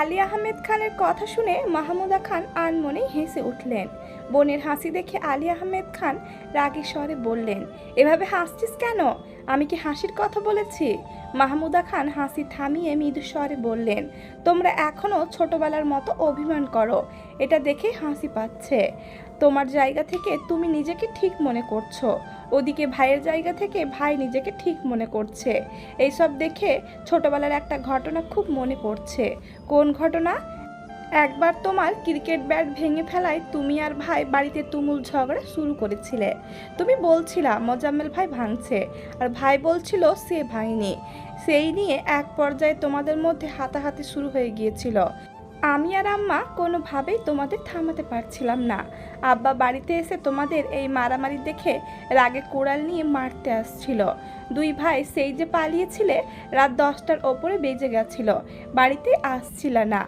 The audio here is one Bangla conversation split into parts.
আলী আহমেদ খানের কথা শুনে মাহমুদা খান আনমনেই হেসে উঠলেন। বোনের হাসি দেখে আলী আহমেদ খান রাগী স্বরে বললেন, এভাবে হাসছিস কেন? আমি কি হাসির কথা বলেছি? মাহমুদা খান হাসি থামিয়ে মৃদু স্বরে বললেন, তোমরা এখনও ছোটবেলার মতো অভিমান করো। এটা দেখে হাসি পাচ্ছে। তোমার জায়গা থেকে তুমি নিজেকে ঠিক মনে করছ। ওদিকে ভাইয়ের জায়গা থেকে ভাই নিজেকে ঠিক মনে করছে। এইসব দেখে ছোটবেলার একটা ঘটনা খুব মনে পড়ছে। কোন ঘটনা? একবার তোমার ক্রিকেট ব্যাট ভেঙে ফেলায় তুমি আর ভাই বাড়িতে তুমুল ঝগড়া শুরু করেছিলে। তুমি বলছিলা, মোজাম্মেল ভাই ভাঙছে। আর ভাই বলছিল, সে ভাঙেনি। সেই নিয়ে এক পর্যায়ে তোমাদের মধ্যে হাতাহাতি শুরু হয়ে গিয়েছিল। আমি আর আম্মা কোনোভাবেই তোমাদের থামাতে পারছিলাম না। আব্বা বাড়িতে এসে তোমাদের এই মারামারি দেখে রাগে কোড়াল নিয়ে মারতে আসছিল। দুই ভাই সেই যে পালিয়েছিলে, রাত দশটার ওপরে বেজে গেছিল। বাড়িতে আসছিল না।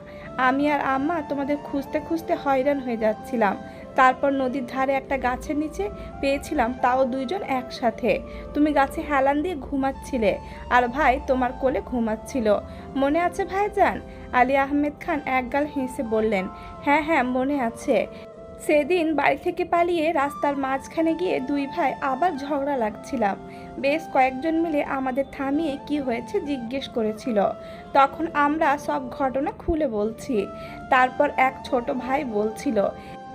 আমি আর আম্মা তোমাদের খুঁজতে খুঁজতে হয়রান হয়ে যাচ্ছিলাম। তারপর নদীর ধারে একটা গাছের নিচে পেয়েছিলাম তাও দুইজন একসাথে। তুমি গাছে হেলান দিয়ে ঘুমাচ্ছিলে আর ভাই তোমার কোলে ঘুমাচ্ছিল। মনে আছে ভাইজান? আলী আহমেদ খান একগাল হেসে বললেন হ্যাঁ হ্যাঁ মনে আছে। সেদিন বাড়ি থেকে পালিয়ে রাস্তার মাঝখানে গিয়ে দুই ভাই আবার ঝগড়া লাগছিলাম। বেশ কয়েকজন মিলে আমাদের থামিয়ে কি হয়েছে জিজ্ঞেস করেছিল। তখন আমরা সব ঘটনা খুলে বলছি। তারপর এক ছোট ভাই বলছিল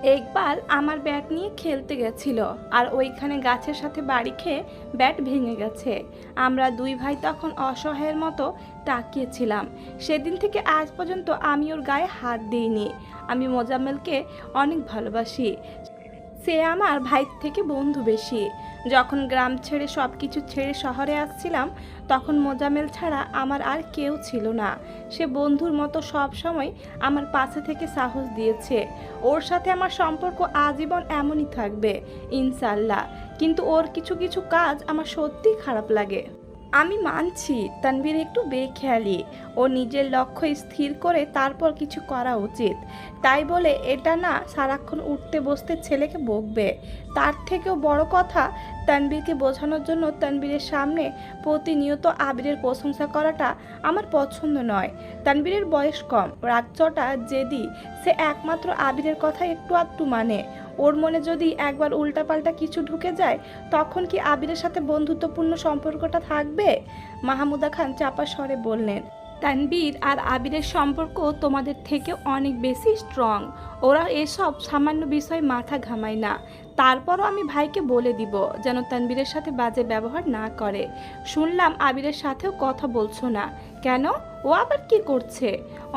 একবার আমার ব্যাট নিয়ে খেলতে গেছিল আর ওইখানে গাছের সাথে বাড়ি খেয়ে ব্যাট ভেঙে গেছে। আমরা দুই ভাই তখন অসহায়ের মতো তাকিয়েছিলাম। সেদিন থেকে আজ পর্যন্ত আমি ওর গায়ে হাত দিইনি। আমি মোজাম্মেলকে অনেক ভালোবাসি। সে আমার ভাই থেকে বন্ধু বেশি। যখন গ্রাম ছেড়ে সব কিছু ছেড়ে শহরে আসছিলাম, তখন মোজামেল ছাড়া আমার আর কেউ ছিল না। সে বন্ধুর মতো সব সময় আমার পাশে থেকে সাহস দিয়েছে। ওর সাথে আমার সম্পর্ক আজীবন এমনই থাকবে ইনশাল্লাহ কিন্তু ওর কিছু কিছু কাজ আমার সত্যিই খারাপ লাগে। আমি মানছি, তানভীর একটু বেখেয়ালি। ও নিজের লক্ষ্য স্থির করে তারপর কিছু করা উচিত। তাই বলে এটা না সারাক্ষণ উঠতে বসতে ছেলেকে বকবে। তার থেকেও বড় কথা তানবীরকে বোঝানোর জন্য তানবীরের সামনে প্রতিনিয়ত আবিরের প্রশংসা করাটা আমার পছন্দ নয়। তানবীরের বয়স কম। রাগচটা জেদি সে একমাত্র আবিরের কথা একটু আধটু মানে। ওর মনে যদি একবার উল্টাপাল্টা কিছু ঢুকে যায়, তখন কি আবিরের সাথে বন্ধুত্বপূর্ণ সম্পর্কটা থাকবে? মাহমুদা খান চাপা স্বরে বললেন তানবীর আর আবিরের সম্পর্ক তোমাদের থেকে অনেক বেশি স্ট্রং ওরা এসব সামান্য বিষয় মাথা ঘামায় না। তারপরও আমি ভাইকে বলে দিব যেন তানবীরের সাথে বাজে ব্যবহার না করে। শুনলাম আবিরের সাথেও কথা বলছো না। কেন? ও আবার কি করছে?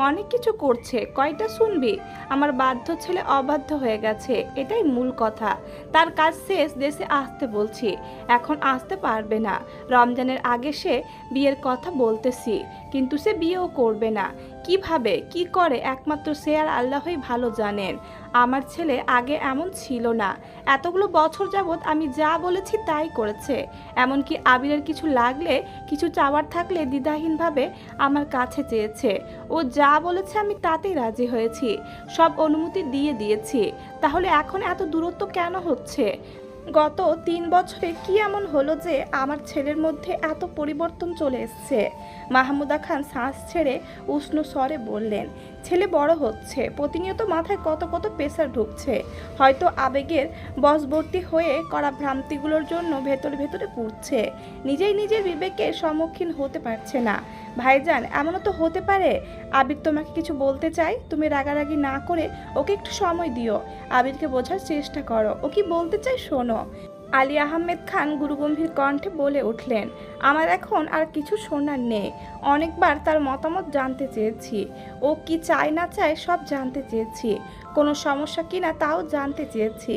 অনেক কিছু করছে, কয়টা শুনবি? আমার বাধ্য ছেলে অবাধ্য হয়ে গেছে, এটাই মূল কথা। তার কাজ শেষ, দেশে আসতে বলছি। এখন আসতে পারবে না। রমজানের আগে সে বিয়ের কথা বলতেছি, কিন্তু সে বিয়েও করবে না। কীভাবে, কি করে? একমাত্র সে আর আল্লাহই ভালো জানেন। আমার ছেলে আগে এমন ছিল না। এতগুলো বছর যাবৎ আমি যা বলেছি তাই করেছে। এমনকি আবিরের কিছু লাগলে, কিছু চাওয়ার থাকলে দ্বিধাহীনভাবে আমার কাছে চেয়েছে। ও যা বলেছে আমি তাতেই রাজি হয়েছি। সব অনুমতি দিয়ে দিয়েছি। তাহলে এখন এত দূরত্ব কেন হচ্ছে? গত তিন বছরে কি এমন হলো যে আমার ছেলের মধ্যে এত পরিবর্তন চলে এসছে? মাহমুদা খান শ্বাস ছেড়ে উষ্ণ স্বরে বললেন, ছেলে বড় হচ্ছে, প্রতিনিয়ত মাথায় কত কত প্রেশার ঢুকছে। হয়তো আবেগের বশবর্তী হয়ে করা ভ্রান্তিগুলোর জন্য ভেতরে ভেতরে পুড়ছে। নিজেই নিজের বিবেকের সম্মুখীন হতে পারছে না। ভাইজান, এমনও তো হতে পারে। আবির তোমাকে কিছু বলতে চাই তুমি রাগারাগি না করে ওকে একটু সময় দিও। আবিরকে বোঝার চেষ্টা করো। ও কি বলতে চাই শোনো। আলী আহমেদ খান গুরুগম্ভীর কণ্ঠে বলে উঠলেন, আমার এখন আর কিছু শোনার নেই। অনেকবার তার মতামত জানতে চেয়েছি। ও কি চায় না চায় সব জানতে চেয়েছি। কোনো সমস্যা কিনা তাও জানতে চেয়েছি।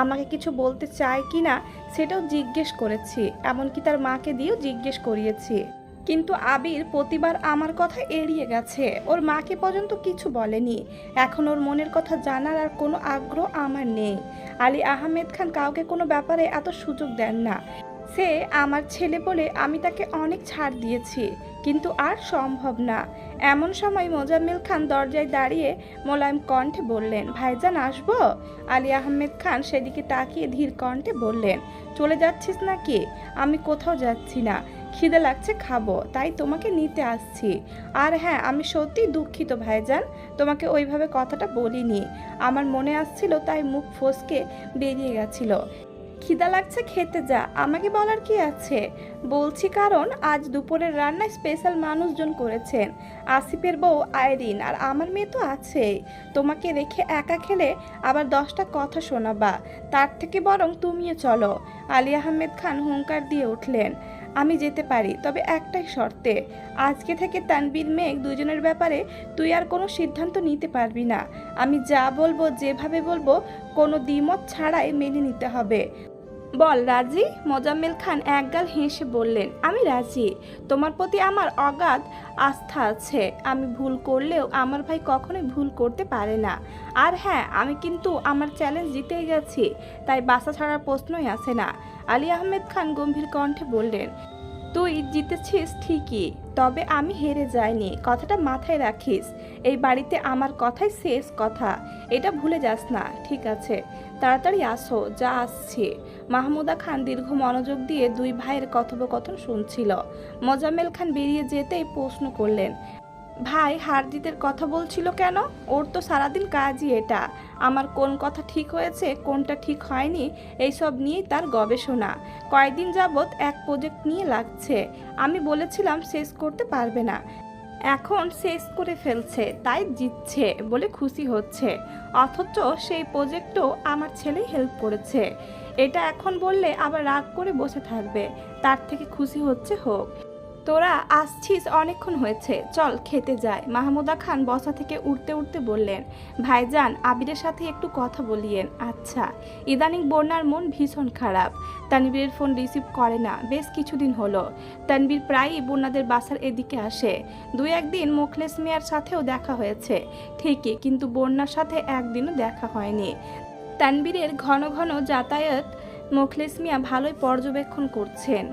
আমাকে কিছু বলতে চায় কিনা সেটাও জিজ্ঞেস করেছি। এমনকি তার মাকে দিয়েও জিজ্ঞেস করিয়েছি। কিন্তু আবির প্রতিবার আমার কথা এড়িয়ে গেছে। ওর মাকে পর্যন্ত কিছু বলেনি। এখন ওর মনের কথা জানার আর কোনো আগ্রহ আমার নেই। আলী আহমেদ খান কাউকে কোনো ব্যাপারে এত সুযোগ দেন না। সে আমার ছেলে বলে আমি তাকে অনেক ছাড় দিয়েছি, কিন্তু আর সম্ভব না। এমন সময় মোজাম্মেল খান দরজায় দাঁড়িয়ে মোলায়েম কণ্ঠে বললেন, ভাইজান, আসব? আলী আহমেদ খান সেদিকে তাকিয়ে ধীর কণ্ঠে বললেন, চলে যাচ্ছিস নাকি? আমি কোথাও যাচ্ছি না। খিদে লাগছে, খাব। তাই তোমাকে নিতে আসছি। আর হ্যাঁ আমি সত্যি দুঃখিত, ভাইজান। তোমাকে ওইভাবে কথাটা বলিনি। আমার মনে আসছিল, তাই মুখ ফসকে বেরিয়ে গেছিল। খিদা লাগছে, খেতে যা। আমাকে বলার কি আছে? বলছি কারণ, আজ দুপুরের রান্নায় স্পেশাল মানুষজন করেছেন। আসিফের বউ আইরিন, আর আমার মেয়ে তো আছেই। তোমাকে রেখে একা খেলে আবার দশটা কথা শোনাবা। তার থেকে বরং তুমিও চলো। আলী আহমেদ খান হুঙ্কার দিয়ে উঠলেন। আমি যেতে পারি, তবে একটাই শর্তে, আজকে থেকে তানবীর মেঘ দুজনের ব্যাপারে তুই আর কোনো সিদ্ধান্ত নিতে পারবি না। আমি যা বলব, যেভাবে বলব, কোনো দ্বিমত ছাড়াই মেনে নিতে হবে। বল, রাজি? মোজাম্মেল খান একগাল হেসে বললেন, আমি রাজি। তোমার প্রতি আমার অগাধ আস্থা আছে। আমি ভুল করলেও আমার ভাই কখনোই ভুল করতে পারে না। আর হ্যাঁ আমি কিন্তু আমার চ্যালেঞ্জ জিতেই গেছি। তাই বাসা ছাড়ার প্রশ্নই আসে না। আলী আহমেদ খান গম্ভীর কণ্ঠে বললেন, তুই জিতেছিস ঠিকই, তবে আমি হেরে যাইনি। কথাটা মাথায় রাখিস, এই বাড়িতে আমার কথাই শেষ কথা। এটা ভুলে যাস না, ঠিক আছে? তাড়াতাড়ি আসো, যা আসছি। মাহমুদা খান দীর্ঘ মনোযোগ দিয়ে দুই ভাইয়ের কথোপকথন শুনছিল। মোজাম্মেল খান বেরিয়ে যেতেই প্রশ্ন করলেন, ভাই, হারজিতের কথা বলছিল কেন? ওর তো সারাদিন কাজই এটা। আমার কোন কথা ঠিক হয়েছে, কোনটা ঠিক হয়নি, এইসব নিয়েই তার গবেষণা। কয়েকদিন যাবৎ এক প্রজেক্ট নিয়ে লাগছে। আমি বলেছিলাম শেষ করতে পারবে না। এখন শেষ করে ফেলছে, তাই জিতছে বলে খুশি হচ্ছে। অথচ সেই প্রজেক্টও আমার ছেলেই হেল্প করেছে। এটা এখন বললে আবার রাগ করে বসে থাকবে। তার থেকে খুশি হচ্ছে হোক। তোরা আসছিস, অনেকক্ষণ হয়েছে। চল, খেতে যায় মাহমুদা খান বসা থেকে উঠতে উঠতে বললেন, ভাইজান, আবিরের সাথে একটু কথা বলিয়েন। আচ্ছা। ইদানিং বন্যার মন ভীষণ খারাপ। তানবীরের ফোন রিসিভ করে না। বেশ কিছুদিন হলো। তানবীর প্রায়ই বন্যাদের বাসার এদিকে আসে। দুই একদিন মোখলেস মিয়ার সাথেও দেখা হয়েছে। ঠিকই, কিন্তু বন্যার সাথে একদিনও দেখা হয়নি। তানবীরের ঘন ঘন যাতায়াত মোখলেস মিয়া ভালোই পর্যবেক্ষণ করছেন।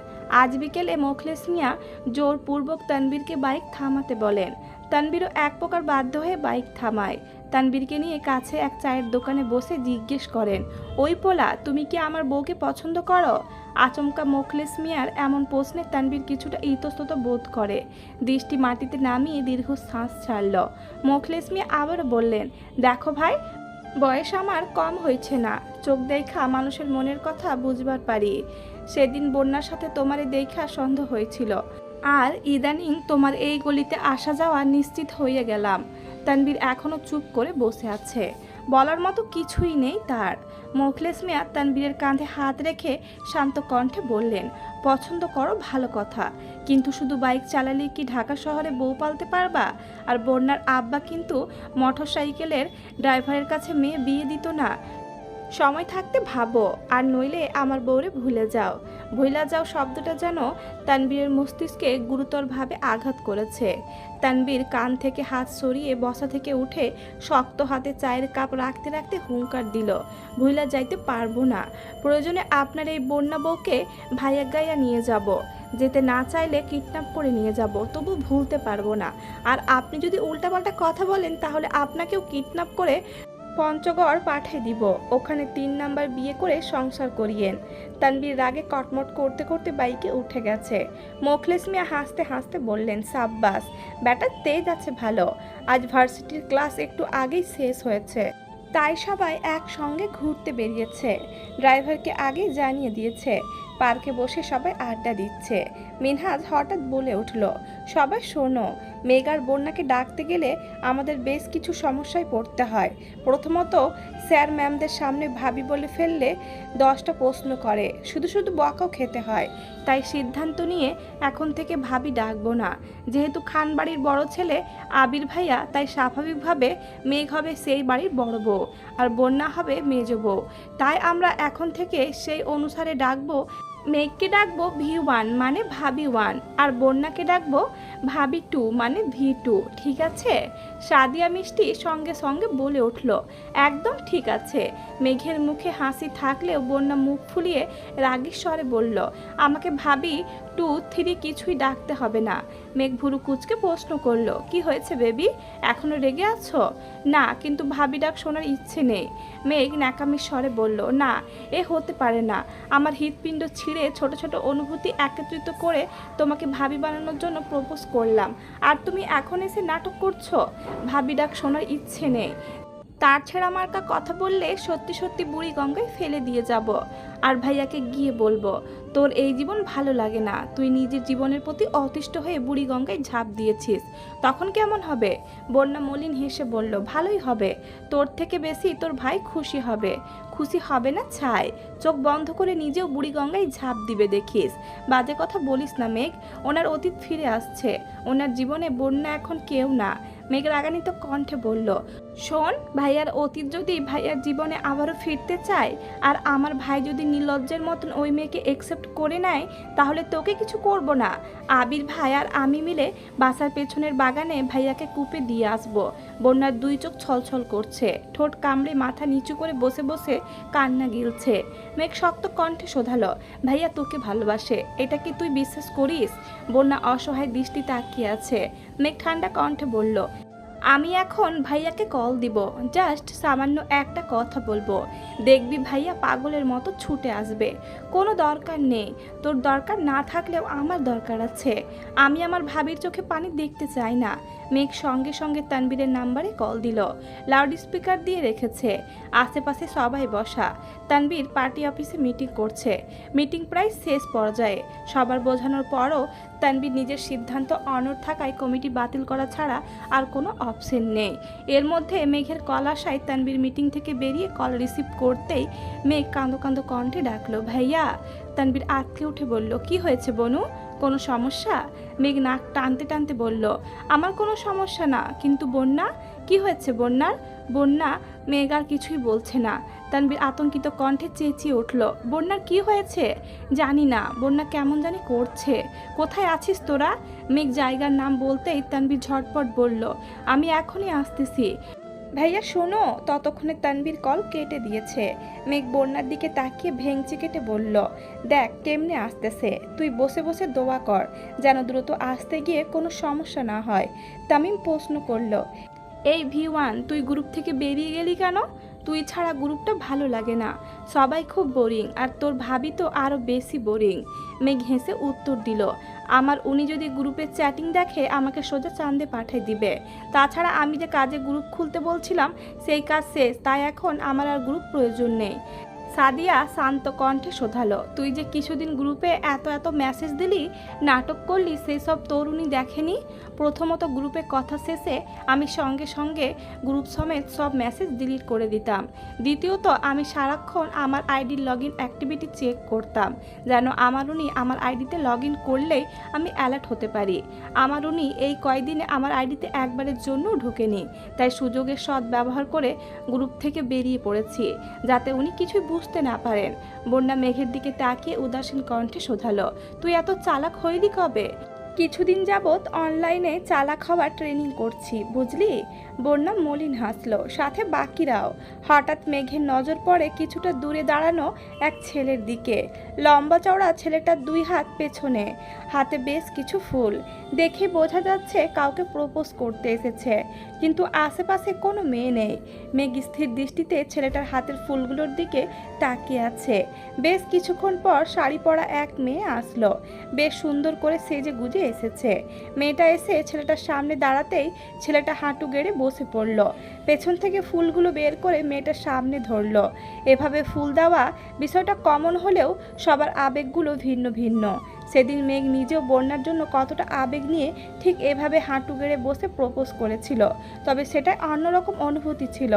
আজ বিকেলে মোখলেস মিয়া জোরপূর্বক তানবীরকে বাইক থামাতে বলেন। তানবীরও এক প্রকার বাধ্য হয়ে বাইক থামায়। তানবীরকে নিয়ে কাছে এক চায়ের দোকানে বসে জিজ্ঞেস করেন, ওই পোলা, তুমি কি আমার বউকে পছন্দ করো? আচমকা মোখলেস মিয়ার এমন প্রশ্নে তানবীর কিছুটা ইতস্তত বোধ করে। দৃষ্টি মাটিতে নামিয়ে দীর্ঘ শ্বাস ছাড়ল। মোখলেস মিয়া আবারও বললেন, দেখো ভাই বয়স আমার কম হয়েছে না। চোখ দেখা মানুষের মনের কথা বুঝবার পারি। সেদিন বন্যার সাথে তোমারে দেখা সন্দেহ হয়েছিল। আর ইদানিং তোমার এই গলিতে আসা যাওয়া নিশ্চিত হয়ে গেলাম। তানবীর এখনও চুপ করে বসে আছে। বলার মতো কিছুই নেই তার। মোখলেস মিয়া তানবীরের কাঁধে হাত রেখে শান্ত কণ্ঠে বললেন পছন্দ করো ভালো কথা। কিন্তু শুধু বাইক চালালে কি ঢাকা শহরে বউ পালতে পারবা? আর বন্যার আব্বা কিন্তু মোটর সাইকেলের ড্রাইভারের কাছে মেয়ে বিয়ে দিত না। সময় থাকতে ভাবো, আর নইলে আমার বউরে ভুলে যাও। ভুলা যাও শব্দটা যেন তানবীরের মস্তিষ্কে গুরুতরভাবে আঘাত করেছে। তানবীর কান থেকে হাত সরিয়ে বসা থেকে উঠে শক্ত হাতে চায়ের কাপ রাখতে রাখতে হুঙ্কার দিল। ভুলা যাইতে পারব না। প্রয়োজনে আপনার এই বন্যা বউকে ভাইয়া গাইয়া নিয়ে যাব। যেতে না চাইলে কিডন্যাপ করে নিয়ে যাব, তবু ভুলতে পারব না। আর আপনি যদি উল্টাপাল্টা কথা বলেন, তাহলে আপনাকেও কিডন্যাপ করে পঞ্চগড় পাঠিয়ে দিব। ওখানে তিন নাম্বার বিয়ে করে সংসার করিয়েন তানবীর রাগে কটমট করতে করতে বাইকে উঠে গেছে। মোখলেস মিয়া হাসতে হাসতে বললেন, সাব্বাস ব্যাটার তেজ আছে ভালো। আজ ভার্সিটির ক্লাস একটু আগেই শেষ হয়েছে। তাই সবাই একসঙ্গে ঘুরতে বেরিয়েছে। ড্রাইভারকে আগে জানিয়ে দিয়েছে, পার্কে বসে সবাই আড্ডা দিচ্ছে। মিনহাজ হঠাৎ বলে উঠল, সবাই শোনো মেগার বন্যাকে ডাকতে গেলে আমাদের বেশ কিছু সমস্যায় পড়তে হয়। প্রথমত স্যার ম্যামদের সামনে ভাবি বলে ফেললে দশটা প্রশ্ন করে। শুধু শুধু বকাও খেতে হয়। তাই সিদ্ধান্ত নিয়ে এখন থেকে ভাবি ডাকবো না। যেহেতু খান বাড়ির বড় ছেলে আবির ভাইয়া, তাই স্বাভাবিকভাবে মেঘ হবে সেই বাড়ির বড় বউ আর বন্যা হবে মেজ বউ। তাই আমরা এখন থেকে সেই অনুসারে ডাকবো মেঘকে ডাকবো ভি ওয়ান মানে ভাবি ওয়ান, আর বন্যাকে ডাকবো ভাবি টু মানে ভি টু, ঠিক আছে? সাদিয়া মিষ্টি সঙ্গে সঙ্গে বলে উঠল, একদম ঠিক আছে। মেঘের মুখে হাসি থাকলেও বন্যা মুখ ফুলিয়ে রাগের স্বরে বলল, আমাকে ভাবি টু থ্রি কিছুই ডাকতে হবে না। মেঘ ভুরু কুচকে প্রশ্ন করল, কি হয়েছে বেবি? এখনও রেগে আছো? না, কিন্তু ভাবি ডাক শোনার ইচ্ছে নেই। মেঘ ন্যাকামির স্বরে বলল, না, এ হতে পারে না। আমার হৃৎপিণ্ড ছিঁড়ে ছোট ছোট অনুভূতি একত্রিত করে তোমাকে ভাবি বানানোর জন্য প্রপোজ করলাম। আর তুমি এখন এসে নাটক করছ? ভাবি ডাক শোনার ইচ্ছে নেই। তার ছেঁড়া মার্কা কথা বললে সত্যি সত্যি বুড়ি গঙ্গায় ফেলে দিয়ে যাব। আর ভাইয়াকে গিয়ে বলব, তোর এই জীবন ভালো লাগে না। তুই নিজের জীবনের প্রতি অতিষ্ঠ হয়ে বুড়ি গঙ্গায় ঝাঁপ দিয়েছিস। তখন কেমন হবে? বন্যা মলিন হেসে বলল, ভালোই হবে। তোর থেকে বেশি তোর ভাই খুশি হবে। খুশি হবে না ছাই। চোখ বন্ধ করে নিজেও বুড়ি গঙ্গায় ঝাঁপ দিবে দেখিস। বাজে কথা বলিস না মেঘ। ওনার অতীত ফিরে আসছে। ওনার জীবনে বন্যা এখন কেউ না। মেঘ রাগানিত কণ্ঠে বলল শোন, ভাইয়ার অতীত যদি ভাইয়ার জীবনে আবারও ফিরতে চায়, আর আমার ভাই যদি নির্লজ্জের মতন ওই মেয়েকে একসেপ্ট করে নেয়, তাহলে তোকে কিছু করব না। আবির ভাই আর আমি মিলে বাসার পেছনের বাগানে ভাইয়াকে কূপে দিয়ে আসব। বন্যার দুই চোখ ছলছল করছে। ঠোঁট কামড়ে মাথা নিচু করে বসে বসে কান্না গিলছে। মেঘ শক্ত কণ্ঠে শোধালো, ভাইয়া, তোকে ভালোবাসে, এটা কি তুই বিশ্বাস করিস? বন্যা অসহায় দৃষ্টি তাকিয়ে আছে। মেঘ ঠান্ডা কণ্ঠে বলল আমি এখন ভাইয়াকে কল দিব। জাস্ট সামান্য একটা কথা বলব। দেখবি ভাইয়া পাগলের মতো ছুটে আসবে। কোনো দরকার নেই। তোর দরকার না থাকলেও আমার দরকার আছে। আমি আমার ভাবির চোখে পানি দেখতে চাই না। মেঘ সঙ্গে সঙ্গে তানবীরের নাম্বারে কল দিল। লাউড স্পিকার দিয়ে রেখেছে। আশেপাশে সবাই বসা। তানবীর পার্টি অফিসে মিটিং করছে। মিটিং প্রায় শেষ পর্যায়ে। সবার বোঝানোর পরও তানবীর নিজের সিদ্ধান্ত অনড় থাকায় কমিটি বাতিল করা ছাড়া আর কোনো অপশন নেই। এর মধ্যে মেঘের কল আসায় তানবীর মিটিং থেকে বেরিয়ে কল রিসিভ করতেই মেঘ কাঁদো কাঁদো কণ্ঠে ডাকলো, ভাইয়া। তানবীর আঁতকে উঠে বলল, কি হয়েছে বনু? কোনো সমস্যা? মেঘ নাক টানতে টানতে বলল, আমার কোনো সমস্যা না, কিন্তু বন্যা? কি হয়েছে বন্যার? বন্যা মেঘ আর কিছুই বলছে না। তানবীর আতঙ্কিত কণ্ঠে চেঁচিয়ে উঠল, বন্যার কি হয়েছে? জানি না, বন্যা কেমন জানি করছে। কোথায় আছিস তোরা? মেঘ জায়গার নাম বলতেই তানবীর ঝটপট বলল, আমি এখনই আসতেছি। ভাইয়া, শোনো, ততক্ষণে তানবীর কল কেটে দিয়েছে। মেঘ বন্যার দিকে তাকিয়ে ভেঙচি কেটে বলল, দেখ, কেমনে আসতেছে? তুই বসে বসে দোয়া কর, যেন দ্রুত আসতে গিয়ে কোনো সমস্যা না হয়। তামিম প্রশ্ন করল এই ভি ওয়ান তুই গ্রুপ থেকে বেরিয়ে গেলি কেন? তুই ছাড়া গ্রুপটা ভালো লাগে না। সবাই খুব বোরিং আর তোর ভাবি তো আরও বেশি বোরিং মেঘ হেসে উত্তর দিল, আমার উনি যদি গ্রুপে চ্যাটিং দেখে, আমাকে সোজা চান্দে পাঠিয়ে দিবে। তাছাড়া আমি যে কাজে গ্রুপ খুলতে বলছিলাম, সেই কাজ শেষ, তাই এখন আমার আর গ্রুপ প্রয়োজন নেই। সাদিয়া শান্ত কণ্ঠে শোধালো, তুই যে কিছুদিন গ্রুপে এত এত মেসেজ দিলি, নাটক করলি সেই সব তরুণী দেখেনি? প্রথমত গ্রুপে কথা শেষে আমি সঙ্গে সঙ্গে গ্রুপ সমেত সব মেসেজ ডিলিট করে দিতাম। দ্বিতীয়ত, আমি সারাক্ষণ আমার আইডির লগ ইন অ্যাক্টিভিটি চেক করতাম, যেন আমার উনি আমার আইডিতে লগ ইন করলেই আমি অ্যালার্ট হতে পারি। আমার উনি এই কয়দিনে আমার আইডিতে একবারের জন্যও ঢোকেনি, তাই সুযোগের সৎ ব্যবহার করে গ্রুপ থেকে বেরিয়ে পড়েছি, যাতে উনি কিছুই বুঝতে না পারেন। বন্যা মেঘের দিকে তাকিয়ে উদাসীন কণ্ঠে শোধালো, তুই এত চালাক হইলি কবে? কিছুদিন যাবৎ অনলাইনে চালাক হওয়ার ট্রেনিং করছি বুঝলি? বন্যা মলিন হাসলো। সাথে বাকিরাও। হঠাৎ মেঘের নজর পড়ে কিছুটা দূরে দাঁড়ানো এক ছেলের দিকে। লম্বা চওড়া ছেলেটার দুই হাত পেছনে। হাতে বেশ কিছু ফুল। দেখে বোঝা যাচ্ছে কাউকে প্রপোজ করতে এসেছে। কিন্তু আশেপাশে কোনো মেয়ে নেই। মেঘ স্থির দৃষ্টিতে ছেলেটার হাতের ফুলগুলোর দিকে তাকিয়ে আছে। বেশ কিছুক্ষণ পর শাড়ি পরা এক মেয়ে আসলো। বেশ সুন্দর করে সেজে গুজে এসেছে। মেয়েটা এসে ছেলেটার সামনে দাঁড়াতেই ছেলেটা হাঁটু গেড়ে বসে পড়ল। পেছন থেকে ফুলগুলো বের করে মেয়েটার সামনে ধরলো। এভাবে ফুল দেওয়া বিষয়টা কমন হলেও সবার আবেগগুলো ভিন্ন ভিন্ন। সেদিন মেঘ নিজেও বন্যার জন্য কতটা আবেগ নিয়ে ঠিক এভাবে হাঁটু গেড়ে বসে প্রপোজ করেছিল, তবে সেটা অন্যরকম অনুভূতি ছিল।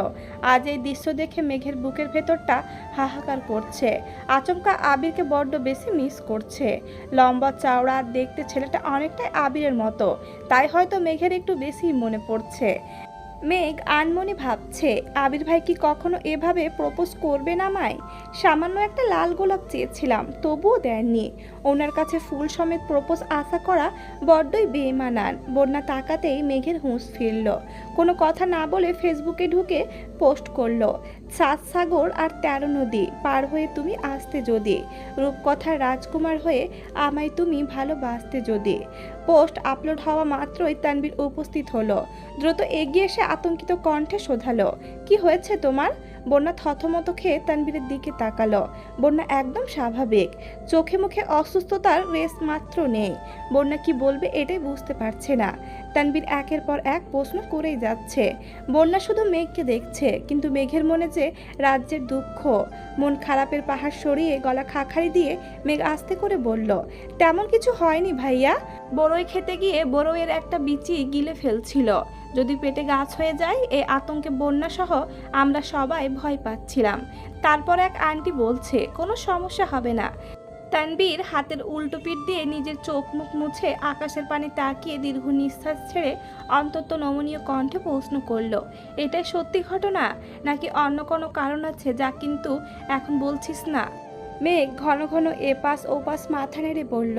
আজ এই দৃশ্য দেখে মেঘের বুকের ভেতরটা হাহাকার করছে। আচমকা আবিরকে বড্ড বেশি মিস করছে। লম্বা চওড়া দেখতে ছেলেটা অনেকটাই আবিরের মতো, তাই হয়তো মেঘের একটু বেশি মনে পড়ছে। মেঘ আনমনে ভাবছে, আবির ভাই কি কখনো এভাবে প্রপোজ করবে না আমায় সামান্য একটা লাল গোলাপ চেয়েছিলাম, তবুও দেননি। ওনার কাছে ফুল সমেত প্রপোজ আশা করা বড্ডই বেমানান বন্যা তাকাতেই মেঘের হুঁশ ফিরল। কোনো কথা না বলে ফেসবুকে ঢুকে পোস্ট করল সাত সাগর আর তেরো নদী, পার হয়ে তুমি আসতে যদি। রূপকথার রাজকুমার হয়ে আমায় তুমি ভালোবাসতে যদি। পোস্ট আপলোড হওয়া মাত্রই তানবির উপস্থিত হলো। দ্রুত এগিয়ে এসে আতঙ্কিত কণ্ঠে শোধালো, কি হয়েছে তোমার? বন্যা থতমত খেয়ে তানবীরের দিকে তাকালো। বন্যা একদম স্বাভাবিক। চোখে মুখে অসুস্থতার রেস মাত্র নেই। বন্যা কি বলবে এটাই বুঝতে পারছে না। তানবীর একের পর এক প্রশ্ন করেই যাচ্ছে। বন্যা শুধু মেঘকে দেখছে, কিন্তু মেঘের মনে যে রাজ্যের দুঃখ। মন খারাপের পাহাড় সরিয়ে গলা খাখারি দিয়ে মেঘ আস্তে করে বলল, তেমন কিছু হয়নি ভাইয়া? বড়ই খেতে গিয়ে বড়ইয়ের একটা বিচি গিলে ফেলছিল। যদি পেটে গাছ হয়ে যায়, এই আতঙ্কে বন্যা সহ আমরা সবাই ভয় পাচ্ছিলাম। তারপর এক আন্টি বলছে, কোনো সমস্যা হবে না। তানবীর হাতের উল্টো পিঠ দিয়ে নিজের চোখ মুখ মুছে আকাশের পানে তাকিয়ে দীর্ঘ নিঃশ্বাস ছেড়ে অন্তত নমনীয় কণ্ঠে প্রশ্ন করল, এটাই সত্যি ঘটনা? নাকি অন্য কোনো কারণ আছে যা কিন্তু এখন বলছিস না? মেঘ ঘন ঘন এপাশ ওপাশ মাথা নেড়ে বলল,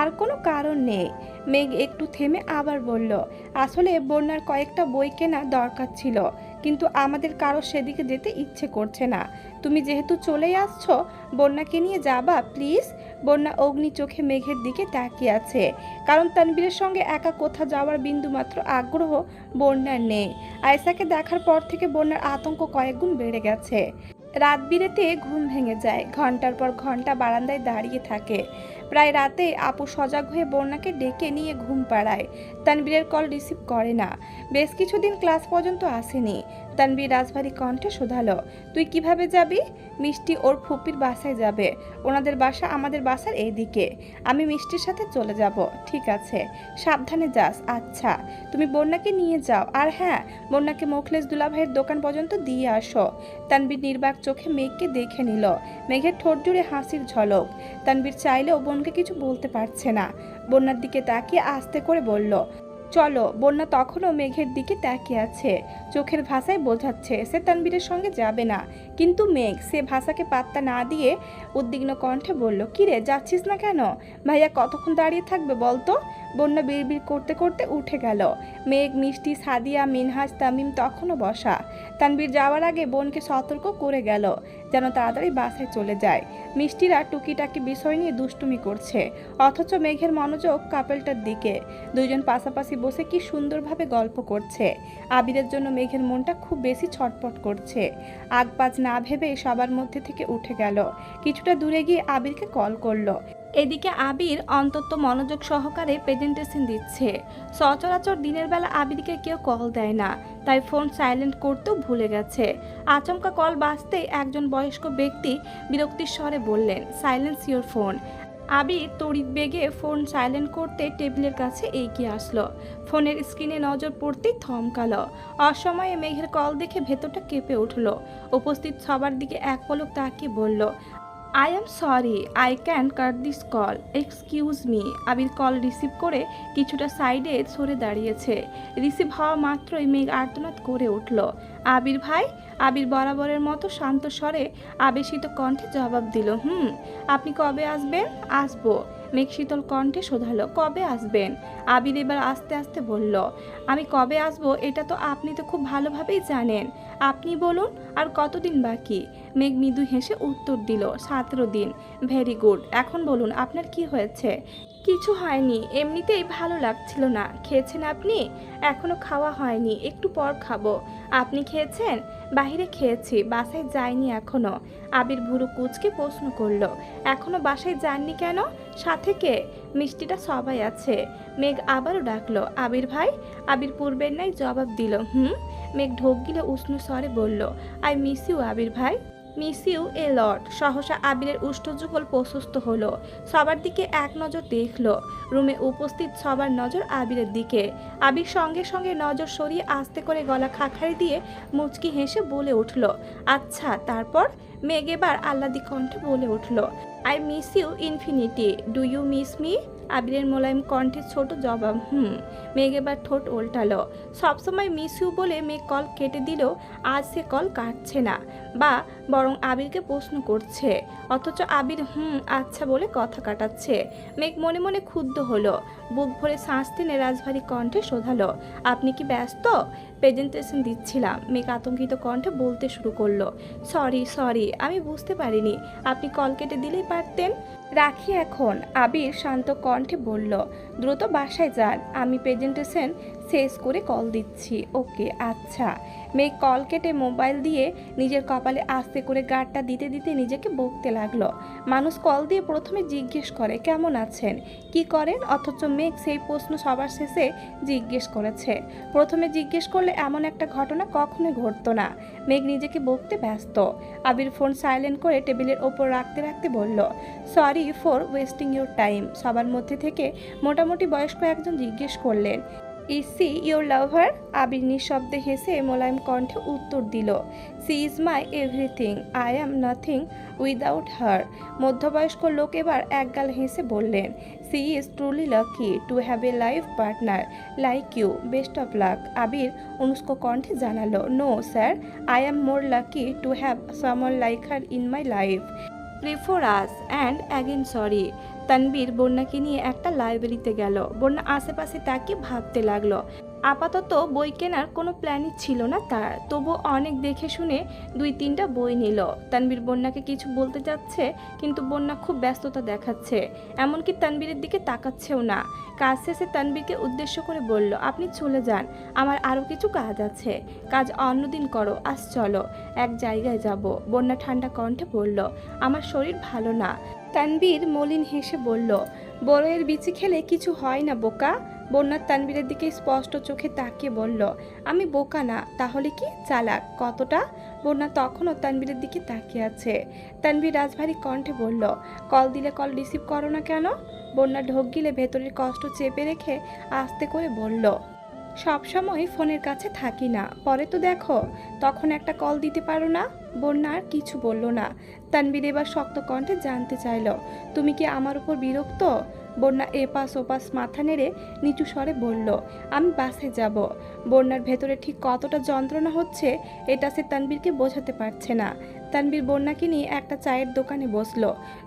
আর কোনো কারণ নেই। মেঘ একটু থেমে আবার বলল, আসলে বন্যার কয়েকটা বই কেনা দরকার ছিল, কিন্তু আমাদের কারও সেদিকে যেতে ইচ্ছে করছে না। তুমি যেহেতু চলেই আসছো, বন্যাকে নিয়ে যাবা, প্লিজ? বন্যা অগ্নি চোখে মেঘের দিকে তাকিয়ে আছে। কারণ তানবীরের সঙ্গে একা কোথাও যাওয়ার বিন্দুমাত্র আগ্রহ বন্যার নেই। আয়সাকে দেখার পর থেকে বন্যার আতঙ্ক কয়েক গুণ বেড়ে গেছে। রাত বিরেতে ঘুম ভেঙে যায়। ঘণ্টার পর ঘণ্টা বারান্দায় দাঁড়িয়ে থাকে। প্রায় রাতে আপু সজাগ হয়ে বন্যাকে ডেকে নিয়ে ঘুম পাড়ায়। তানবীরের কল রিসিভ করে না। বেশ কিছুদিন ক্লাস পর্যন্ত আসেনি। তানবীর রাজভারী কণ্ঠে শোধালো, তুই কীভাবে যাবি? মিষ্টি ওর ফুপির বাসায় যাবে। ওনাদের বাসা আমাদের বাসার এইদিকে। আমি মিষ্টির সাথে চলে যাব। ঠিক আছে, সাবধানে যাস। আচ্ছা তুমি বন্যাকে নিয়ে যাও। আর হ্যাঁ বন্যাকে মোখলেস দুলাভাইয়ের দোকান পর্যন্ত দিয়ে আসো। তানবীর নির্বাক চোখে মেঘকে দেখে নিল। মেঘের ঠোঁট জুড়ে হাসির ঝলক। তানবীর চাইলেও বোনকে কিছু বলতে পারছে না। বন্যার দিকে তাকিয়ে আস্তে করে বলল চলো, বন্যা তখনও মেঘের দিকে তাকিয়ে আছে। চোখের ভাষায় বোঝাচ্ছে সে তানবীরের সঙ্গে যাবে না। কিন্তু মেঘ সে ভাষাকে পাত্তা না দিয়ে উদ্বিগ্ন কণ্ঠে বলল, কিরে, যাচ্ছিস না কেন? ভাইয়া কতক্ষণ দাঁড়িয়ে থাকবে বলতো? বন্যা বিড়বিড় করতে করতে উঠে গেল। মেঘ, মিষ্টি, সাদিয়া মিনহাজ তামিম তখনও বসা। তানবীর যাওয়ার আগে বোনকে সতর্ক করে গেল, যেন তাড়াতাড়ি বাসায় চলে যায়। মিষ্টিরা টুকিটাকি বিষয় নিয়ে দুষ্টুমি করছে, অথচ মেঘের মনোযোগ কাপেলটার দিকে। দুইজন পাশাপাশি বসে কি সুন্দরভাবে গল্প করছে। আবিরের জন্য মেঘের মনটা খুব বেশি ছটপট করছে। আগপাজ না ভেবে সবার মধ্যে থেকে উঠে গেল। কিছুটা দূরে গিয়ে আবিরকে কল করল। এদিকে আবির অন্তত মনোযোগ সহকারে প্রেজেন্টেশন দিচ্ছে। সচরাচর দিনের বেলা আবিরকে কেউ কল দেয় না, তাই ফোন সাইলেন্ট করতেও ভুলে গেছে। আচমকা কল বাঁচতেই একজন বয়স্ক ব্যক্তি বিরক্তির স্বরে বললেন সাইলেন্স ইউর ফোন আবির তড়িৎ বেগে ফোন সাইলেন্ট করতে টেবিলের কাছে এগিয়ে আসলো। ফোনের স্ক্রিনে নজর পড়তেই থমকালো। অসময়ে মেঘের কল দেখে ভেতরটা কেঁপে উঠল। উপস্থিত সবার দিকে এক পলক তাকিয়ে বলল I am sorry I can cut this call excuse me Abir call receive করে কিছুটা সাইডে সরে দাঁড়িয়েছে। রিসিভ হওয়া মাত্রই মেঘ আর্তনাদ করে উঠল। আবির ভাই আবির বরাবরের মতো শান্ত স্বরে আবেশিত কণ্ঠে জবাব দিল, হুম, আপনি কবে আসবেন? আসব। মেঘ শীতল কণ্ঠে শোধালো, কবে আসবেন? আবির এবার আস্তে আস্তে বলল, আমি কবে আসব এটা তো আপনি তো খুব ভালোভাবেই জানেন। আপনি বলুন, আর কতদিন বাকি? মেঘ মৃদু হেসে উত্তর দিল, সতেরো দিন। Very good. এখন বলুন, আপনার কি হয়েছে? কিছু হয়নি, এমনিতেই ভালো লাগছিল না। খেয়েছেন আপনি? এখনও খাওয়া হয়নি, একটু পর খাব। আপনি খেয়েছেন? বাইরে খেয়েছি, বাসায় যাইনি এখনও। আবির ভুরু কুচকে প্রশ্ন করল, এখনও বাসায় যাননি কেন? সাথে কে? মিষ্টিটা সবাই আছে। মেঘ আবারও ডাকলো, আবির ভাই? আবির পূর্বের নাই জবাব দিল, হুম? মেঘ ঢোক গিলে উষ্ণ স্বরে বলল, আই মিস ইউ আবির ভাই। মিস ইউ এ লট সহসা আবিরের উষ্ঠযুগল প্রশস্ত হলো। সবার দিকে এক নজর দেখল। রুমে উপস্থিত সবার নজর আবিরের দিকে। আবির সঙ্গে সঙ্গে নজর সরিয়ে আস্তে করে গলা খাখারি দিয়ে মুচকি হেসে বলে উঠল আচ্ছা তারপর? মেঘ এবার আল্লাদি কণ্ঠে বলে উঠল I miss you infinity do you miss me আবিরের মোলায়েম কণ্ঠে ছোট জবাব, হুম, মেঘ এবার ঠোঁট ওল্টালো। সবসময় মিস ইউ বলে মেঘ কল কেটে দিলেও আজ সে কল কাটছে না। বা, বরং আবিরকে প্রশ্ন করছে। অথচ আবির, হুম আচ্ছা বলে কথা কাটাচ্ছে। মেঘ মনে মনে ক্ষুব্ধ হলো। বুক ভরে শ্বাস টেনে রাজভারী কণ্ঠে শোধালো, আপনি কি ব্যস্ত? প্রেজেন্টেশন দিচ্ছিলাম। মেঘ আতঙ্কিত কণ্ঠে বলতে শুরু করল, সরি সরি, আমি বুঝতে পারিনি। আপনি কল কেটে দিলেই পারতেন? রাখি এখন আবির শান্ত কণ্ঠে বলল, দ্রুত বাসায় যান। আমি প্রেজেন্টেশন শেষ করে কল দিচ্ছি। ওকে আচ্ছা। মেয়ে কল কেটে মোবাইল দিয়ে নিজের কপালে আস্তে করে গাড়টা দিতে দিতে নিজেকে বকতে লাগল। মানুষ কল দিয়ে প্রথমে জিজ্ঞেস করে, কেমন আছেন? কি করেন? অথচ মেঘ সেই প্রশ্ন সবার শেষে জিজ্ঞেস করেছে। প্রথমে জিজ্ঞেস করলে এমন একটা ঘটনা কখনোই ঘটতো না। মেঘ নিজেকে বকতে ব্যস্ত। আবির ফোন সাইলেন্ট করে টেবিলের ওপর রাখতে রাখতে বলল sorry for wasting your time সবার মধ্যে থেকে মোটামুটি বয়স্ক একজন জিজ্ঞেস করলেন is she your lover Abir নিঃশব্দে হেসে মোলায়েম কণ্ঠে উত্তর দিল she is my everything I am nothing without her মধ্যবয়স্ক লোক এবার একগাল হেসে বললেন she is truly lucky to have a life partner like you best of luck Abir অনুষ্ক কণ্ঠে জানালো no sir I am more lucky to have someone like her in my life প্রিফোর us and again sorry Tanvir বন্যাকে নিয়ে একটা লাইব্রেরিতে গেল। বন্যা আশেপাশে তাকে ভাবতে লাগল। আপাতত বই কেনার কোনো প্ল্যানই ছিল না তার। তবু অনেক দেখে শুনে দুই তিনটা বই নিল। তানবীর বন্যাকে কিছু বলতে যাচ্ছে, কিন্তু বন্যা খুব ব্যস্ততা দেখাচ্ছে। এমনকি তানবীরের দিকে তাকাচ্ছেও না। কাজ শেষে তানবীরকে উদ্দেশ্য করে বলল, আপনি চলে যান। আমার আরও কিছু কাজ আছে। কাজ অন্যদিন করো, আজ চলো। এক জায়গায় যাব। বন্যা ঠান্ডা কণ্ঠে বলল, আমার শরীর ভালো না। তানবীর মলিন হেসে বলল, বড়য়ের বিচি খেলে কিছু হয় না, বোকা? বন্যার তানবীরের দিকে স্পষ্ট চোখে তাকিয়ে বলল, আমি বোকা না, তাহলে কি? চালাক, কতটা? বন্যা তখনও তানবীরের দিকে তাকিয়ে আছে। তানবীর রাজভারী কণ্ঠে বলল, কল দিলে কল রিসিভ করো না কেন? বন্যা ঢোক গিলে ভেতরের কষ্ট চেপে রেখে আস্তে করে বলল, সবসময় ফোনের কাছে থাকি না, পরে তো দেখো, তখন একটা কল দিতে পারো না? বন্যা আর কিছু বলল না। তানবির এবার শক্ত কণ্ঠে জানতে চাইল, তুমি কি আমার উপর বিরক্ত? বন্যা এপাশ ওপাশ মাথা নেড়ে নিচু স্বরে বলল, আমি বাসে যাব। বন্যার ভেতরে ঠিক কতটা যন্ত্রণা হচ্ছে, এটা সে তানবীরকে বোঝাতে পারছে না। তানবীর বন্যাকে নিয়ে একটা চায়ের দোকানে বসল।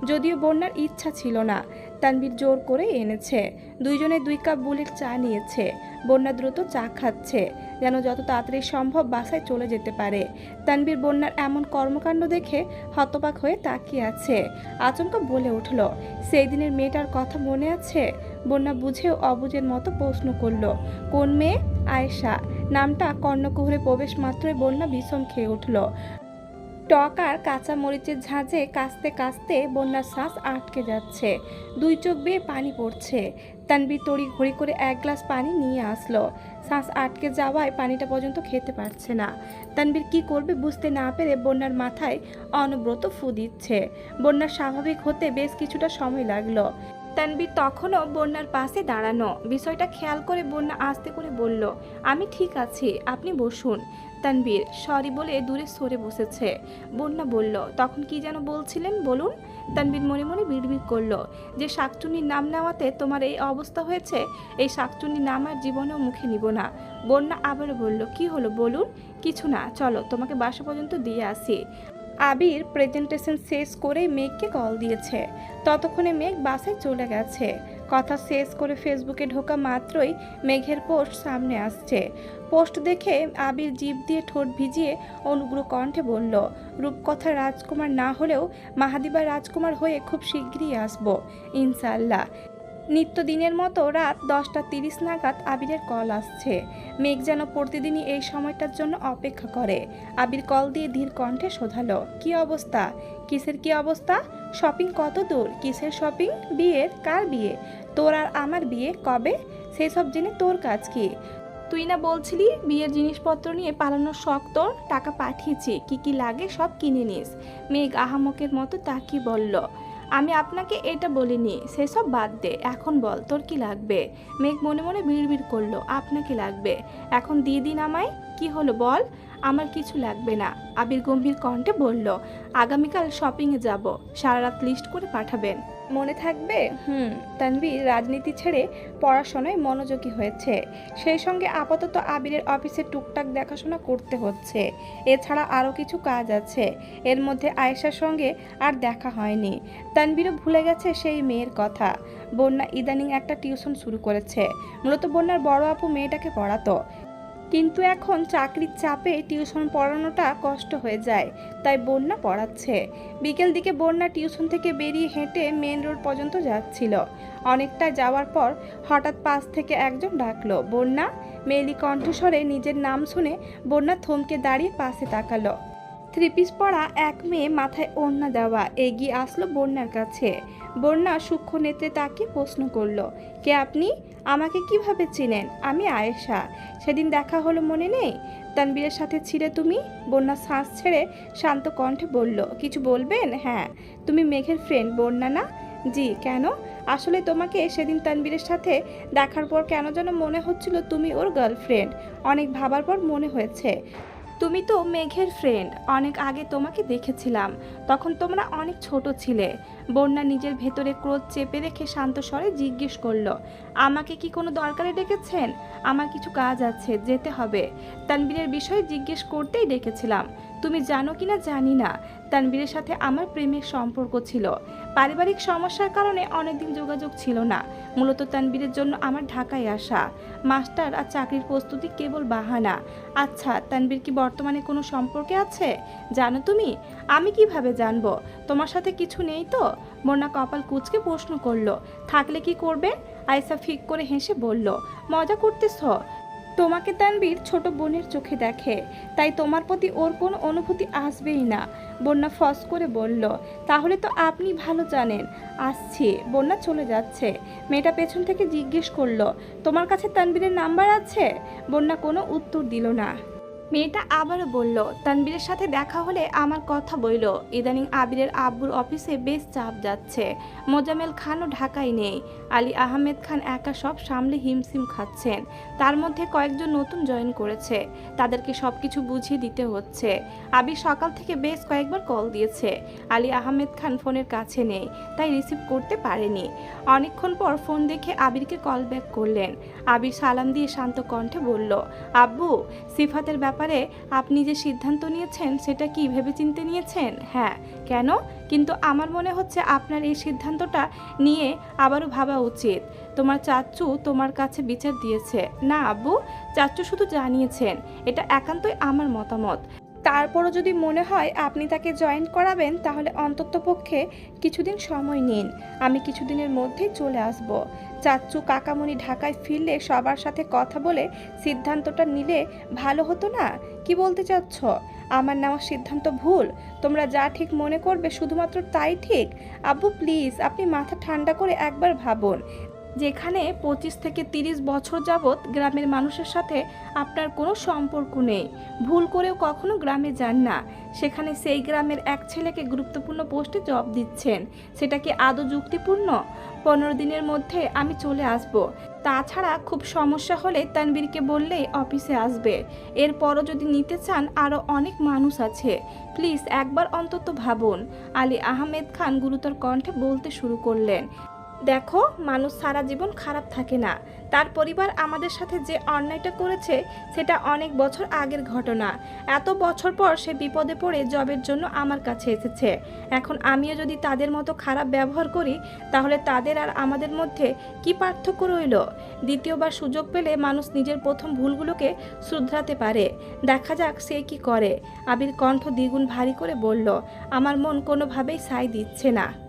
যদিও বন্যার ইচ্ছা ছিল না তানবীর জোর করে এনেছে। দুইজনে দুই কাপ বুলেট চা নিয়েছে। বন্যা দ্রুত চা খাচ্ছে, যেন যত তাড়াতাড়ি সম্ভব বাসায় চলে যেতে পারে। তানবীর বন্যার এমন কর্মকাণ্ড দেখে হতবাক হয়ে তাকিয়ে আছে। আচমকা বলে উঠল, সেই দিনের মেয়েটার কথা মনে আছে? বন্যা বুঝেও অবুঝের মতো প্রশ্ন করল, কোন মেয়ে? আয়েশা, নামটা কর্ণকুহরে প্রবেশ মাত্রই বন্যা বিষম খেয়ে উঠল। টক আর কাঁচা মরিচের ঝাঁঝে কাস্তে কাস্তে বন্যার শ্বাস আটকে যাচ্ছে। দুই চোখ বেয়ে পানি পড়ছে। তানবি তড়ি ঘড়ি করে এক গ্লাস পানি নিয়ে আসলো। শ্বাস আটকে যাওয়ায় পানিটা পর্যন্ত খেতে পারছে না। তানবীর কি করবে বুঝতে না পেরে বন্যার মাথায় অনব্রত ফু দিচ্ছে। বন্যার স্বাভাবিক হতে বেশ কিছুটা সময় লাগল। তানবীর তখনও বন্যার পাশে দাঁড়ানো। বিষয়টা খেয়াল করে বন্যা আস্তে করে বলল, আমি ঠিক আছি, আপনি বসুন। তানবীর সরি বলে দূরে সরে বসেছে। বন্যা বলল, তখন কি যেন বলছিলেন, বলুন? তানবীর মনে মনে বিড়বিড় করল, যে শাকচুন্নির নাম নেওয়াতে তোমার এই অবস্থা হয়েছে, এই শাকচুন্নির নাম আর জীবনেও মুখে নিব না। বন্যা আবারও বলল, কি হলো, বলুন? কিছু না, চলো, তোমাকে বাসা পর্যন্ত দিয়ে আসি। আবির প্রেজেন্টেশন শেষ করে মেঘকে কল দিয়েছে। ততক্ষণে মেঘ বাসায় চলে গেছে। কথা শেষ করে ফেসবুকে ঢোকা মাত্রই মেঘের পোস্ট সামনে আসছে। পোস্ট দেখে আবির জিভ দিয়ে ঠোঁট ভিজিয়ে অনুগ্রহ কণ্ঠে বলল, রূপকথা রাজকুমার না হলেও মাহাদিবা রাজকুমার হয়ে খুব শিগগিরই আসব ইনশাল্লাহ নিত্যদিনের মতো রাত দশটা তিরিশ নাগাদ আবিরের কল আসছে। মেঘ যেন প্রতিদিনই এই সময়টার জন্য অপেক্ষা করে। আবির কল দিয়ে ধীর কণ্ঠে শোধালো, কি অবস্থা? কিসের কি অবস্থা? শপিং কত দূর? কিসের শপিং? বিয়ের? কার বিয়ে? তোর আর আমার বিয়ে? কবে? সেই সব জেনে তোর কাজ কি? তুই না বলছিলি বিয়ের জিনিসপত্র নিয়ে পালানোর শখ তোর? টাকা পাঠিয়েছি, কি কি লাগে সব কিনে নিস। মেঘ আহামকের মতো তাকিয়ে বলল আমি আপনাকে এটা বলিনি, সেসব বাদ দে। এখন বল, তোর কি লাগবে? মেঘ মনে মনে বিড়বিড় করল, আপনাকে লাগবে। এখন দিয়ে দিন আমায় কি হলো বল? আমার কিছু লাগবে না। আবির গম্ভীর কণ্ঠে বলল আগামীকাল শপিংয়ে যাব। সারা রাত লিস্ট করে পাঠাবেন। মনে থাকবে? হুম। তানভীর রাজনীতি ছেড়ে পড়াশোনায় মনোযোগী হয়েছে। সেই সঙ্গে আপাতত আবিরের অফিসে টুকটাক দেখাশোনা করতে হচ্ছে। এছাড়া আরও কিছু কাজ আছে। এর মধ্যে আয়েশার সঙ্গে আর দেখা হয়নি। তানবীরও ভুলে গেছে সেই মেয়ের কথা। বন্যা ইদানিং একটা টিউশন শুরু করেছে। মূলত বন্যার বড় আপু মেয়েটাকে পড়াতো। কিন্তু এখন চাকরির চাপে টিউশন পড়ানোটা কষ্ট হয়ে যায়, তাই বন্যা পড়াচ্ছে। বিকেল দিকে বন্যা টিউশন থেকে বেরিয়ে হেঁটে মেন রোড পর্যন্ত যাচ্ছিল। অনেকটা যাওয়ার পর হঠাৎ পাশ থেকে একজন ডাকলো, বন্যা? মেলি কণ্ঠস্বরে নিজের নাম শুনে বন্যা থমকে দাঁড়িয়ে পাশে তাকালো। থ্রি পিস পরা এক মেয়ে মাথায় ওড়না দেওয়া এগিয়ে আসলো বন্যার কাছে। বন্যা সূক্ষ্ম নেত্রে তাকে প্রশ্ন করল, কে আপনি? আমাকে কীভাবে চিনেন? আমি আয়েশা। সেদিন দেখা হলো মনে নেই? তানবীরের সাথে ছিলে তুমি? বন্যা শ্বাস ছেড়ে শান্ত কণ্ঠে বলল, কিছু বলবেন? হ্যাঁ। তুমি মেঘের ফ্রেন্ড বন্যা না? জি, কেন? আসলে তোমাকে সেদিন তানবীরের সাথে দেখার পর কেন যেন মনে হচ্ছিল তুমি ওর গার্লফ্রেন্ড অনেক ভাবার পর মনে হয়েছে। তুমি তো মেঘের ফ্রেন্ড অনেক আগে তোমাকে দেখেছিলাম। তখন তোমরা অনেক ছোট ছিলে। বন্যা নিজের ভেতরে ক্রোধ চেপে রেখে শান্ত স্বরে জিজ্ঞেস করল, আমাকে কি কোনো দরকারে ডেকেছেন? আমার কিছু কাজ আছে, যেতে হবে। তানবিনের বিষয়ে জিজ্ঞেস করতেই ডেকেছিলাম, তুমি জানো কি না জানি না। তানবীরের সাথে আমার প্রেমের সম্পর্ক ছিল। পারিবারিক সমস্যার কারণে অনেকদিন যোগাযোগ ছিল না। মূলত তানবীরের জন্য আমার ঢাকায় আসা। মাস্টার আর চাকরির প্রস্তুতি কেবল বাহানা। আচ্ছা তানবীর কি বর্তমানে কোনো সম্পর্কে আছে? জানো তুমি? আমি কীভাবে জানব? তোমার সাথে কিছু নেই তো? বন্যা কপাল কুচকে প্রশ্ন করল। থাকলে কি করবে? আয়সা ফিক করে হেসে বলল, মজা করতেছ। তোমাকে তানবীর ছোট বোনের চোখে দেখে। তাই তোমার প্রতি ওর কোনো অনুভূতি আসবেই না। বন্যা ফস করে বলল, তাহলে তো আপনি ভালো জানেন। আসছি। বন্যা চলে যাচ্ছে। মেয়েটা পেছন থেকে জিজ্ঞেস করল, তোমার কাছে তানবীরের নাম্বার আছে? বন্যা কোনো উত্তর দিল না। মেয়েটা আবারও বলল, তানবীরের সাথে দেখা হলে আমার কথা বইল। ইদানিং আবিরের আব্বুর অফিসে বেশ চাপ যাচ্ছে। মোজামেল খানও ঢাকায় নেই। আলী আহমেদ খান একা সব সামলে হিমসিম খাচ্ছেন। তার মধ্যে কয়েকজন নতুন জয়েন করেছে। তাদেরকে সব কিছু বুঝিয়ে দিতে হচ্ছে। আবির সকাল থেকে বেশ কয়েকবার কল দিয়েছে। আলী আহমেদ খান ফোনের কাছে নেই, তাই রিসিভ করতে পারেনি। অনেকক্ষণ পর ফোন দেখে আবিরকে কল ব্যাক করলেন। আবির সালাম দিয়ে শান্ত কণ্ঠে বলল, আব্বু, সিফাতের ব্যাপারে আপনি যে সিদ্ধান্ত নিয়েছেন, সেটা কি ভেবেচিন্তে নিয়েছেন? হ্যাঁ। কেন? কিন্তু আমার মনে হচ্ছে আপনার এই সিদ্ধান্তটা নিয়ে আবারও ভাবা উচিত। তোমার চাচু তোমার কাছে বিচার দিয়েছে। না, আব্বু, চাচু শুধু জানিয়েছেন। এটা একান্তই আমার মতামত। তারপরও যদি মনে হয় আপনি তাকে জয়েন করাবেন, তাহলে অন্ততপক্ষে কিছুদিন সময় নিন। আমি কিছুদিনের মধ্যেই চলে আসব। চাচ্চু কাকামণি ঢাকায় ফিরলে সবার সাথে কথা বলে সিদ্ধান্তটা নিলে ভালো হতো না? কি বলতে চাচ্ছ? আমার নেওয়া সিদ্ধান্ত ভুল। তোমরা যা ঠিক মনে করবে শুধুমাত্র তাই ঠিক? আব্বু প্লিজ আপনি মাথা ঠান্ডা করে একবার ভাবুন। যেখানে পঁচিশ থেকে তিরিশ বছর যাবৎ গ্রামের মানুষের সাথে আপনার কোনো সম্পর্ক নেই। ভুল করেও কখনো গ্রামে যান না। সেখানে সেই গ্রামের এক ছেলেকে গুরুত্বপূর্ণ পোস্টে জব দিচ্ছেন। সেটা কি আদৌ যুক্তিপূর্ণ? পনেরো দিনের মধ্যে আমি চলে আসব। তাছাড়া খুব সমস্যা হলে তানবীরকে বললেই অফিসে আসবে। এরপরও যদি নিতে চান, আরও অনেক মানুষ আছে। প্লিজ একবার অন্তত ভাবুন। আলী আহমেদ খান গুরুতর কণ্ঠে বলতে শুরু করলেন দেখো, মানুষ সারা জীবন খারাপ থাকে না। তার পরিবার আমাদের সাথে যে অন্যায়টা করেছে, সেটা অনেক বছর আগের ঘটনা। এত বছর পর সে বিপদে পড়ে জবের জন্য আমার কাছে এসেছে। এখন আমিও যদি তাদের মতো খারাপ ব্যবহার করি, তাহলে তাদের আর আমাদের মধ্যে কি পার্থক্য রইল? দ্বিতীয়বার সুযোগ পেলে মানুষ নিজের প্রথম ভুলগুলোকে শুধরাতে পারে। দেখা যাক সে কি করে। আবির কণ্ঠ দ্বিগুণ ভারী করে বলল, আমার মন কোনোভাবেই সাই দিচ্ছে না।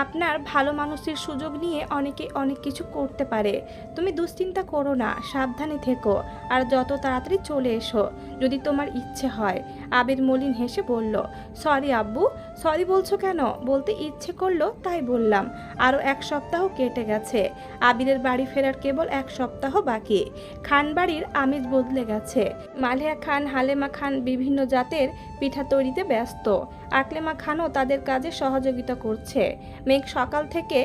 আপনার ভালো মানুষের সুযোগ নিয়ে অনেকে অনেক কিছু করতে পারে। তুমি দুশ্চিন্তা করো না, সাবধানে থেকো, আর যত তাড়াতাড়ি চলে এসো, যদি তোমার ইচ্ছে হয়, আবির মলিন হেসে বলল। সরি আব্বু, সরি বলছো কেন? বলতে ইচ্ছে করল, তাই বললাম। আরও এক সপ্তাহ কেটে গেছে, আবিরের বাড়ি ফেরার কেবল এক সপ্তাহ বাকি। খান বাড়ির আমেজ বদলে গেছে। মালিয়া খান, হালেমা খান বিভিন্ন জাতের পিঠা তৈরিতে ব্যস্ত। আকলেমা খানও তাদের কাজে সহযোগিতা করছে। মেঘ সকাল থেকে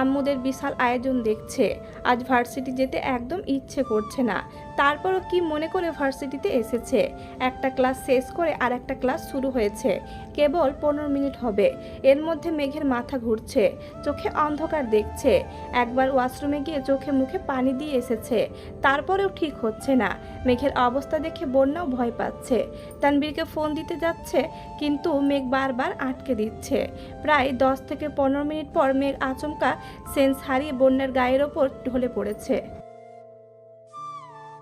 আম্মুদের বিশাল আয়োজন দেখছে। আজ ভার্সিটি যেতে একদম ইচ্ছে করছে না। তারপরও কি মনে করে ভার্সিটিতে এসেছে? একটা ক্লাস শেষ করে আর একটা ক্লাস শুরু হয়েছে। কেবল পনেরো মিনিট হবে। এর মধ্যে মেঘের মাথা ঘুরছে। চোখে অন্ধকার দেখছে। একবার ওয়াশরুমে গিয়ে চোখে মুখে পানি দিয়ে এসেছে। তারপরেও ঠিক হচ্ছে না। মেঘের অবস্থা দেখে বন্যাও ভয় পাচ্ছে। তানবীরকে ফোন দিতে যাচ্ছে, কিন্তু মেঘ বারবার আটকে দিচ্ছে। প্রায় দশ থেকে পনেরো মিনিট পর মেঘ আচমকা সেন্স হারিয়ে বন্যার গায়ের ওপর ঢলে পড়েছে।